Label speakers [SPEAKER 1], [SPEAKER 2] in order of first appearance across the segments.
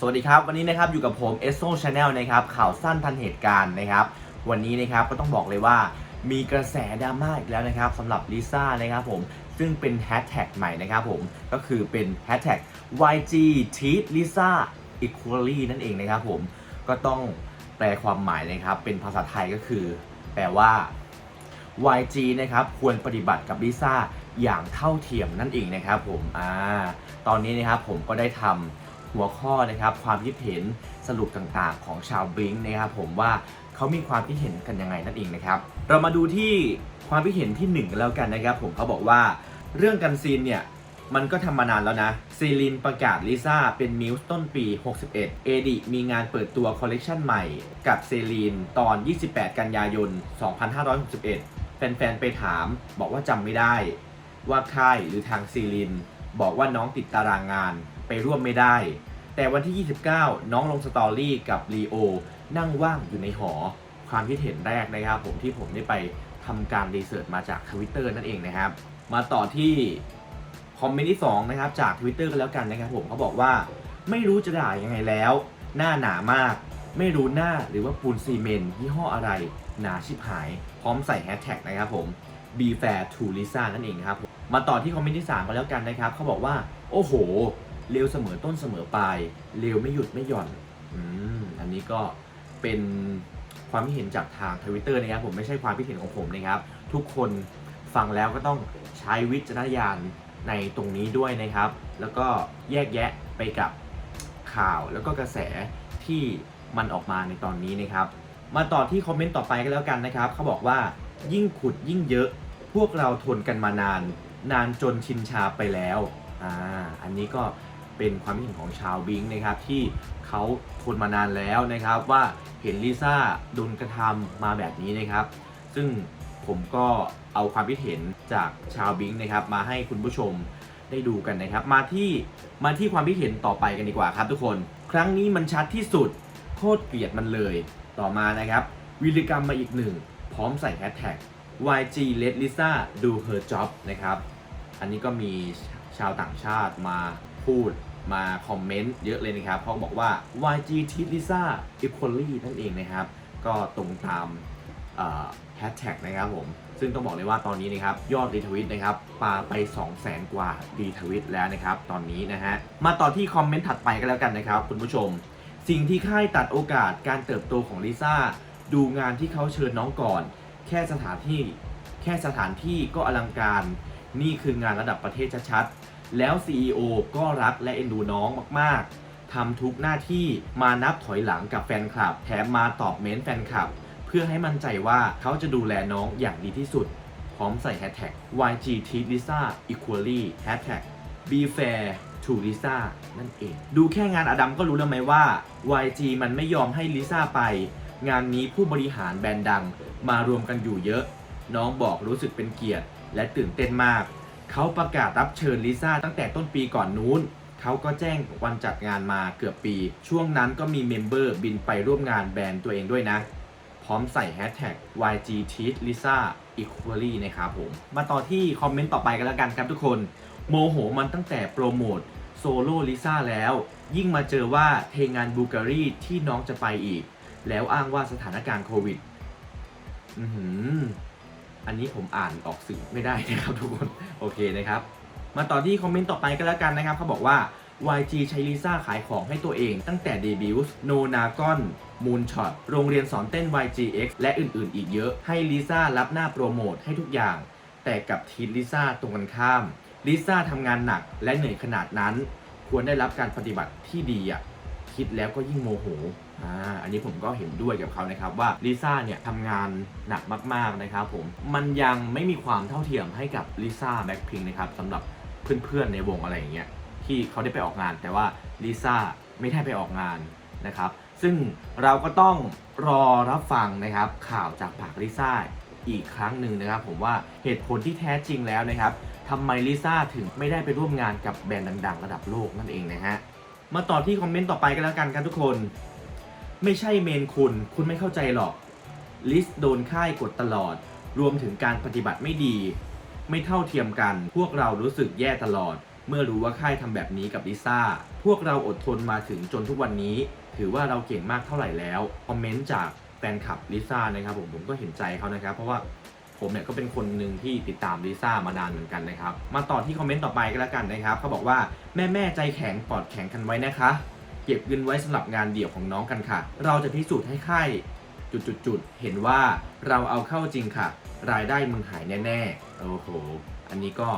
[SPEAKER 1] สวัสดีครับ วันนี้นะครับอยู่กับผม e s o Channel นะครับข่าวสั้นทันเหตุการณ์นะครับ วันนี้นะครับก็ต้องบอกเลยว่ามีกระแสดราม่าอีกแล้วนะครับสำหรับลิซ่านะครับผมซึ่งเป็นแฮชแท็กใหม่นะครับผมก็คือเป็นแฮชแท็ก YG Treat Lisa Equally นั่นเองนะครับผมก็ต้องแปลความหมายนะครับเป็นภาษาไทยก็คือ แปลว่า YG นะครับควรปฏิบัติกับลิซ่าอย่างเท่าเทียมนั่นเองนะครับผมอ่าตอนนี้นะครับผมก็ได้ทำ หัวข้อนะครับความคิดเห็นสรุปต่างๆ ของชาวบลิงนะครับผมว่าเขามีความคิดเห็นกันยังไงนั่นเองนะครับ เรามาดูที่ความคิดเห็นที่หนึ่งกันแล้วกันนะครับ ผมเขาบอกว่าเรื่องกันซีนเนี่ยมันก็ทำมานานแล้วนะซีลินประกาศลิซ่าเป็นมิวส์ต้นปี 61 เอดิมีงานเปิดตัวคอลเลกชันใหม่กับเซรีนตอน 28 กันยายน 2561 แฟนๆ ไปถามบอกว่าจำไม่ได้ ว่าค่ายหรือทางซีลิน บอกว่าน้องติดตารางงานไปร่วมไม่ได้ แต่วันที่ 29 น้องลงสตอรี่กับลีโอนั่งว่างอยู่ในหอ ความคิดเห็นแรกนะครับผมที่ผมได้ไปทำการรีเสิร์ชมาจากทวิตเตอร์นั่นเองนะครับ มาต่อที่คอมเมนต์ที่2นะครับจาก Twitter กันแล้วกันนะครับผมเขาบอกว่าไม่รู้จะด่ายังไงแล้ว หน้าหนามาก ไม่รู้หน้าหรือว่าปูนซีเมนต์ยี่ห้ออะไร หนาชิบหาย พร้อมใส่แฮชแท็กนะครับผม be fair to Lisa นั่นเองครับมมาต่อที่คอมเมนต์ที่3กันแล้วกันนะครับเขาบอกว่า โอ้โห เร็วเสมอต้นเสมอปลาย เร็วไม่หยุดไม่หย่อนอืมอันนี้ก็เป็นความคิดเห็นจากทางทวิตเตอร์นะครับผมไม่ใช่ความคิดเห็นของผมนะครับ ทุกคนฟังแล้วก็ต้องใช้วิจารณญาณในตรงนี้ด้วยนะครับ แล้วก็แยกแยะไปกับข่าวแล้วก็กระแสที่มันออกมาในตอนนี้นะครับ มาต่อที่คอมเมนต์ต่อไปกันแล้วกันนะครับเขาบอกว่ายิ่งขุดยิ่งเยอะ พวกเราทนกันมานาน นานจนชินชาไปแล้วอ่าอันนี้ก็ เป็นความคิดเห็นของชาวบิงนะครับที่เขาทนมานานแล้วนะครับว่าเห็นลิซ่าโดนกระทำมาแบบนี้นะครับ ซึ่งผมก็เอาความคิดเห็นจากชาวบิงนะครับมาให้คุณผู้ชมได้ดูกันนะครับ มาที่มาที่ความคิดเห็นต่อไปกันดีกว่าครับทุกคน ครั้งนี้มันชัดที่สุดโคตรเกลียดมันเลย ต่อมานะครับวิริกรรมมาอีกหนึ่ง พร้อมใส่แฮชแท็ก YG Let Lisa do her job นะครับ อันนี้ก็มีชาวต่างชาติมาพูด มาคอมเมนต์เยอะเลยนะครับเขาบอกว่า YG treat Lisa equally นั่นเองนะครับ ก็ตรงตามแฮชแท็กนะครับผม ซึ่งต้องบอกเลยว่าตอนนี้นะครับ ยอดรีทวิตนะครับปาไป 2 0 0แสนกว่ารีทวิตแล้วนะครับ ตอนนี้นะฮะ มาต่อที่คอมเมนต์ถัดไปกันแล้วกันนะครับ คุณผู้ชม สิ่งที่ค่ายตัดโอกาสการเติบโตของลิซ่าดูงานที่เขาเชิญน้องก่อน แค่สถานที่ แค่สถานที่ก็อลังการ นี่คืองานระดับประเทศชัดๆ แล้ว CEO ก็รักและเอ็นดูน้องมากๆ ทำทุกหน้าที่มานับถอยหลังกับแฟนคลับ แถมมาตอบเม้นแฟนคลับ เพื่อให้มั่นใจว่าเขาจะดูแลน้องอย่างดีที่สุด พร้อมใส่แฮชแท็ก YG treat Lisa equally hashtag be fair to Lisa นั่นเอง ดูแค่งานอดัมก็รู้แล้วไหมว่า YG มันไม่ยอมให้ลิซ่าไป งานนี้ผู้บริหารแบรนด์ดังมารวมกันอยู่เยอะ น้องบอกรู้สึกเป็นเกียรติและตื่นเต้นมาก เขาประกาศรับเชิญลิซ่าตั้งแต่ต้นปีก่อนนู้น เขาก็แจ้งวันจัดงานมาเกือบปี ช่วงนั้นก็มีเมมเบอร์บินไปร่วมงานแบรนด์ตัวเองด้วยนะ พร้อมใส่แฮชแท็ก YG Teach Lisa Equally นะครับผม มาต่อที่คอมเมนต์ต่อไปกันแล้วกันครับทุกคน โมโหมันตั้งแต่โปรโมทโซโล่ลิซ่าแล้ว ยิ่งมาเจอว่าเทงานบูการีที่น้องจะไปอีก แล้วอ้างว่าสถานการณ์โควิด อื อันนี้ผมอ่านออกสื่อไม่ได้นะครับทุกคน โอเคนะครับ มาต่อที่คอมเมนต์ต่อไปกันแล้วกันนะครับเขาบอกว่า YG ใช้ลิซ่าขายของให้ตัวเองตั้งแต่เดบิวต์โนนากอนมูนช็อตโรงเรียนสอนเต้น YGX และอื่นๆ อีกเยอะ ให้ลิซ่ารับหน้าโปรโมทให้ทุกอย่าง แต่กับทีลิซ่าตรงกันข้ามลิซ่าทำงานหนักและเหนื่อยขนาดนั้น ควรได้รับการปฏิบัติที่ดีอะ คิดแล้วก็ยิ่งโมโหอ่าอันนี้ผมก็เห็นด้วยกับเขานะครับว่าลิซ่าเนี่ยทำงานหนักมากๆนะครับผมมันยังไม่มีความเท่าเทียมให้กับลิซ่าแบ็คพิงนะครับสำหรับเพื่อนๆในวงอะไรอย่างเงี้ยที่เขาได้ไปออกงาน แต่ว่าลิซ่าไม่ได้ไปออกงานนะครับ ซึ่งเราก็ต้องรอรับฟังนะครับข่าวจากปากลิซ่าอีกครั้งหนึ่งนะครับ ผมว่าเหตุผลที่แท้จริงแล้วนะครับทำไมลิซ่าถึงไม่ได้ไปร่วมงานกับแบรนด์ดัง ๆ ระดับโลกนั่นเองนะฮะ มาต่อที่คอมเมนต์ต่อไปกันแล้วกันครับทุกคน ไม่ใช่เมนคุณ คุณไม่เข้าใจหรอก ลิสโดนค่ายกดตลอด รวมถึงการปฏิบัติไม่ดี ไม่เท่าเทียมกัน พวกเรารู้สึกแย่ตลอด เมื่อรู้ว่าค่ายทำแบบนี้กับลิซ่า พวกเราอดทนมาถึงจนทุกวันนี้ ถือว่าเราเก่งมากเท่าไหร่แล้ว คอมเมนต์จากแฟนคลับลิซ่านะครับผมผมก็เห็นใจเขานะครับ เพราะว่า ผมเนี่ยก็เป็นคนหนึ่งที่ติดตามลิซ่ามานานเหมือนกันนะครับ มาต่อที่คอมเมนต์ต่อไปก็แล้วกันนะครับเขาบอกว่าแม่แม่ใจแข็งปอดแข็งกันไว้นะคะ เก็บเงินไว้สำหรับงานเดี่ยวของน้องกันค่ะ เราจะพิสูจน์ให้ค่ายจุดๆๆเห็นว่าเราเอาเข้าจริงค่ะ รายได้มึงหายแน่ๆโอ้โหอันนี้ก็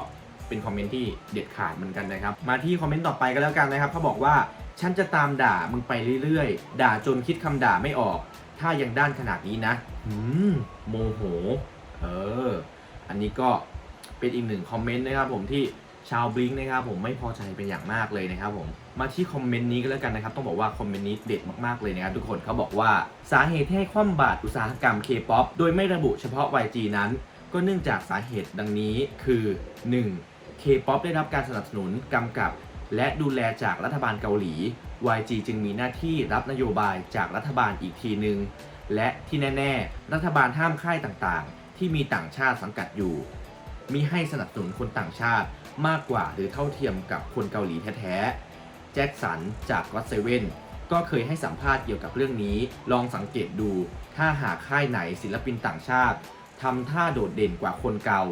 [SPEAKER 1] เป็นคอมเมนต์ที่เด็ดขาดเหมือนกันนะครับ มาที่คอมเมนต์ต่อไปก็แล้วกันนะครับเขาบอกว่าฉันจะตามด่ามึงไปเรื่อยๆ ด่าจนคิดคำด่าไม่ออก ถ้ายังด้านขนาดนี้นะหืมโมโห เออ อันนี้ก็เป็นอีกหนึ่งคอมเมนต์นะครับผมที่ชาวบลิงนะครับผมไม่พอใจเป็นอย่างมากเลยนะครับผมมาที่คอมเมนต์นี้ก็แล้วกันนะครับ ต้องบอกว่าคอมเมนต์นี้เด็ดมากๆเลยนะครับทุกคนเขาบอกว่าสาเหตุที่ให้คว่ำบาตรอุตสาหกรรม K-POP โดยไม่ระบุเฉพาะ YG นั้น ก็เนื่องจากสาเหตุดังนี้คือ 1. K-POP ได้รับการสนับสนุนกำกับ และดูแลจากรัฐบาลเกาหลี YG จึงมีหน้าที่รับนโยบายจากรัฐบาลอีกทีหนึ่งและที่แน่ ๆ รัฐบาลห้ามค่ายต่างๆ ที่มีต่างชาติสังกัดอยู่ มิให้สนับสนุนคนต่างชาติมากกว่าหรือเท่าเทียมกับคนเกาหลีแท้ๆ แจ็คสันจากก็ t เซเว่นก็เคยให้สัมภาษณ์เกี่ยวกับเรื่องนี้ ลองสังเกตดู ถ้าหากค่ายไหนศิลปินต่างชาติทำท่าโดดเด่นกว่าคนเก่า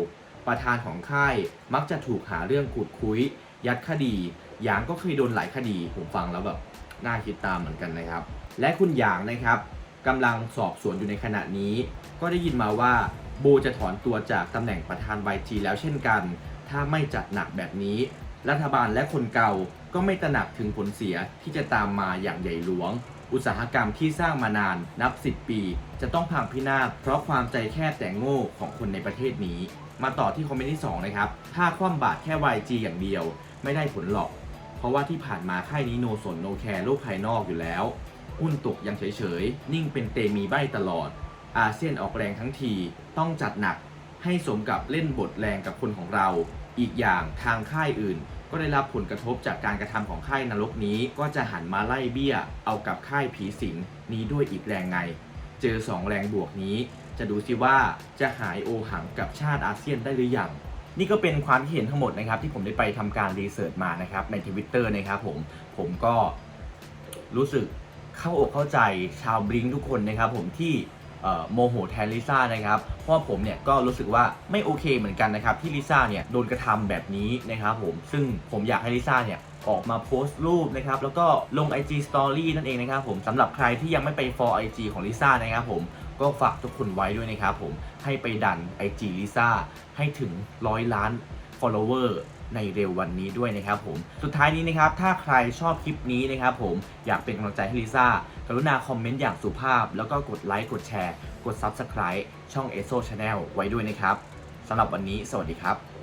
[SPEAKER 1] ประธานของค่ายมักจะถูกหาเรื่องขุดคุย ยัดคดีหยางก็เคยโดนหลายคดี ผมฟังแล้วแบบน่าคิดตามเหมือนกันนะครับ และคุณหยางนะครับกำลังสอบสวนอยู่ในขณะนี้ ก็ได้ยินมาว่า โบจะถอนตัวจากตำแหน่งประธาน YG แล้วเช่นกัน ถ้าไม่จัดหนักแบบนี้ รัฐบาลและคนเก่าก็ไม่ตระหนักถึงผลเสียที่จะตามมาอย่างใหญ่หลวง อุตสาหกรรมที่สร้างมานานนับ 10 ปี จะต้องพังพินาศเพราะความใจแคบแต่โง่ของคนในประเทศนี้ มาต่อที่คอมเมนต์ที่2นะครับ ถ้าคว่ำบาตรแค่ YG อย่างเดียว ไม่ได้ผลหรอก เพราะว่าที่ผ่านมาค่ายนี้โนสนโนแคร์โลกภายนอกอยู่แล้วหุ้นตกยังเฉยๆ นิ่งเป็นเตมีใบตลอด อาเซียนออกแรงทั้งทีต้องจัดหนักให้สมกับเล่นบทแรงกับคนของเรา อีกอย่างทางค่ายอื่น ก็ได้รับผลกระทบจากการกระทำของค่ายนรกนี้ ก็จะหันมาไล่เบี้ย เอากับค่ายผีสิงนี้ด้วยอีกแรงไง เจอสองแรงบวกนี้ จะดูสิว่าจะหายโอหังกับชาติอาเซียนได้หรือยังนี่ก็เป็นความเห็นทั้งหมดนะครับ ที่ผมได้ไปทำการรีเสิร์ชมานะครับในทวิตเตอร์นะครับผมผมก็รู้สึกเข้าอกเข้าใจชาวบลิงก์ทุกคนนะครับผมที่ โมโหแทนลิซ่านะครับเพราะผมเนี่ยก็รู้สึกว่าไม่โอเคเหมือนกันนะครับที่ลิซ่าเนี่ยโดนกระทำแบบนี้นะครับผมซึ่งผมอยากให้ลิซ่าเนี่ยออกมาโพสต์รูปนะครับแล้วก็ลง IG Story นั่นเองนะครับผมสำหรับใครที่ยังไม่ไป for IG ของลิซ่านะครับผมก็ฝากทุกคนไว้ด้วยนะครับผมให้ไปดัน IG ลิซ่าให้ถึงร้อยล้าน follower ในเร็ววันนี้ด้วยนะครับผม สุดท้ายนี้นะครับ ถ้าใครชอบคลิปนี้นะครับผม อยากเป็นกำลังใจให้ลิซ่า กรุณาคอมเมนต์อย่างสุภาพ แล้วก็กดไลค์ กดแชร์ กด Subscribe ช่อง e s o Channel ไว้ด้วยนะครับสำหรับวันนี้ สวัสดีครับ